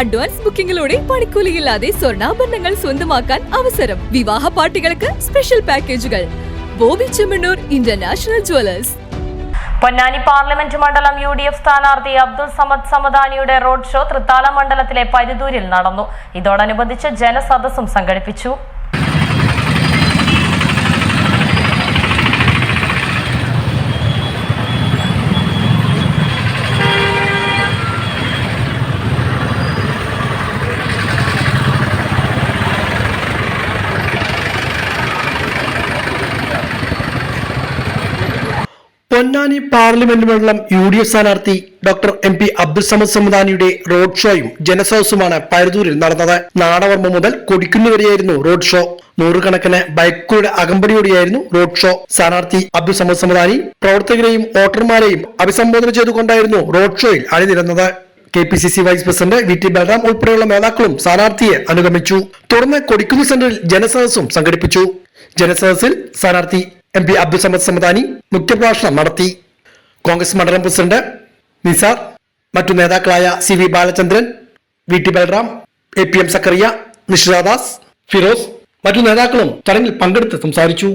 Advance ബുക്കിംഗിലൂടെ പണിക്കൂലിയില്ലാതെ സ്വർണാഭരണങ്ങൾ സ്വന്തമാക്കാൻ അവസരം. വിവാഹ പാർട്ടികൾക്ക് സ്പെഷ്യൽ പാക്കേജുകൾ. Boby Chemmanur international jewellers. Ponnani parliament മണ്ഡലം യു ഡി എഫ് സ്ഥാനാർത്ഥി അബ്ദുൾ സമദ് സമദാനിയുടെ റോഡ് ഷോ തൃത്താല മണ്ഡലത്തിലെ പരിതൂരിൽ നടന്നു. ഇതോടനുബന്ധിച്ച് ജനസദസ്സും സംഘടിപ്പിച്ചു. പൊന്നാനി പാർലമെന്റ് മണ്ഡലം യു ഡി എഫ് സ്ഥാനാർത്ഥി doctor M P Abdul Samad സമദാനിയുടെ road ഷോയും ജനസദസ്സുമാണ് പരുതൂരിൽ നടന്നത്. നാടവർമ്മ മുതൽ കൊടിക്കുന്നു വരെയായിരുന്നു റോഡ് ഷോ. നൂറുകണക്കിന് ബൈക്കുകളുടെ അകമ്പടിയോടെയായിരുന്നു റോഡ് ഷോ. സ്ഥാനാർത്ഥി അബ്ദുൽ സമദ് സമദാനി പ്രവർത്തകരെയും വോട്ടർമാരെയും അഭിസംബോധന ചെയ്തുകൊണ്ടായിരുന്നു റോഡ് ഷോയിൽ അണിനിരുന്നത്. K P C C vice president V T Balram ഉൾപ്പെടെയുള്ള നേതാക്കളും സ്ഥാനാർത്ഥിയെ അനുഗമിച്ചു. തുടർന്ന് കൊടിക്കുന്ന് സെന്ററിൽ ജനസദസ്സും സംഘടിപ്പിച്ചു. ജനസദസ്സിൽ സ്ഥാനാർത്ഥി എം പി അബ്ദുൽ സമദ് സമദാനി മുഖ്യപ്രഭാഷണം നടത്തി കോൺഗ്രസ് മണ്ഡലം പ്രസിഡന്റ് നിസാർ മറ്റു നേതാക്കളായ C V Balachandran V T Balram A P M Zakariya Nishithadas Firoz മറ്റു നേതാക്കളും ചടങ്ങിൽ പങ്കെടുത്ത് സംസാരിച്ചു.